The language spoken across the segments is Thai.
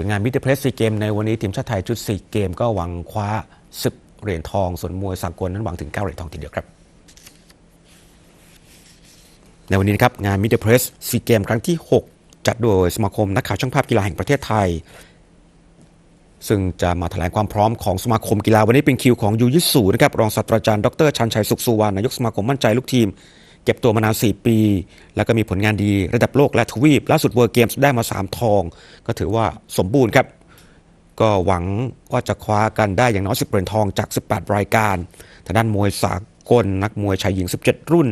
ส่วนงานมิเตอร์เพรสซีเกมในวันนี้ทีมชาติไทยชุดซีเกมก็หวังคว้า10เหรียญทอง ส่วนมวยสากลนั้นหวังถึง 9 เหรียญทองทีเดียวครับ ในวันนี้นะครับงานมิเตอร์เพรสซีเกมครั้งที่ 6 จัดโดยสมาคมนักข่าวช่างภาพกีฬาแห่งประเทศไทย ซึ่งจะมาแถลงความพร้อมของสมาคมกีฬาวันนี้เป็นคิวของยูยิสูนะครับรองศาสตราจารย์ดรชันชัยสุขสุวรรณนายกสมาคมมั่นใจลูกทีม เก็บตัวมานาน 4 ปี แล้วก็มีผลงานดีระดับโลกและทวีปล่าสุดเวิร์เกมส์ได้มา 3 ทอง ก็ถือว่าสมบูรณ์ครับ ก็หวังว่าจะคว้ากันได้อย่างน้อย10เหรียญทองจาก 18 รายการทางด้านมวยสากล นักมวยชายหญิง 17 รุ่น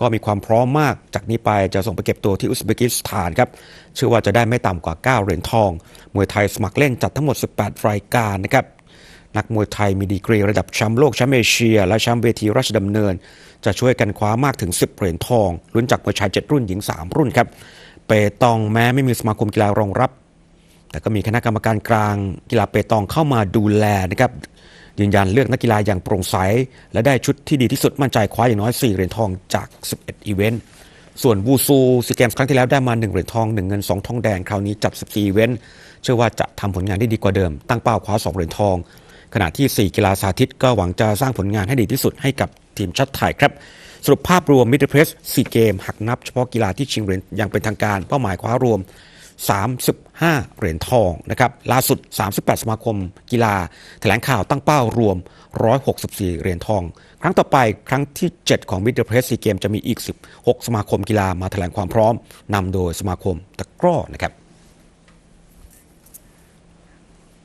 ก็มีความพร้อมมากจากนี้ไปจะส่งไปเก็บตัวที่อุซเบกิสถานครับเชื่อว่าจะได้ไม่ต่ำกว่า 9 เหรียญทอง มวยไทยสมัครเล่นจัดทั้งหมด 18 รายการนะครับนักมวยไทยมีดีกรีระดับแชมป์โลกแชมป์เอเชีย และแชมป์เวทีราชดำเนิน จะช่วยกันคว้ามากถึง 10 เหรียญทองลุ้นจากมวยชาย 7 รุ่นหญิง 3 รุ่นครับ เปตองแม้ไม่มีสมาคมกีฬารองรับ แต่ก็มีคณะกรรมการกลางกีฬาเปตองเข้ามาดูแลนะครับยืนยันเลือกนักกีฬาอย่างโปร่งใส และได้ชุดที่ดีที่สุดมั่นใจคว้าอย่างน้อย 4 เหรียญทองจาก 11 อีเวนต์ ส่วนวูซูซีเกมส์ครั้งที่แล้วได้มา 1 เหรียญทอง 1 เงิน 2 ทองแดง คราวนี้จัด 14 อีเวนต์ เชื่อว่าจะทำผลงานได้ดีกว่าเดิม ตั้งเป้าคว้า 2 เหรียญทอง ขณะที่ 4 กีฬาสาธิตก็หวังจะสร้างผลงานให้ดีที่สุดให้กับ ทีมชาติไทยครับสรุปภาพรวมมิดเดิลเพรสซีเกม หักนับเฉพาะกีฬาที่ชิงเหรียญอย่างเป็นทางการเป้าหมายคว้ารวม 35 เหรียญทองนะครับล่าสุด 38 สมาคมกีฬา แถลงข่าวตั้งเป้ารวม 164 เหรียญทอง ครั้งต่อไปครั้งที่ 7 ของมิดเดิลเพรสซีเกมจะมีอีก 16 สมาคมกีฬามาแถลงความพร้อมนำโดยสมาคมตะกร้อนะครับ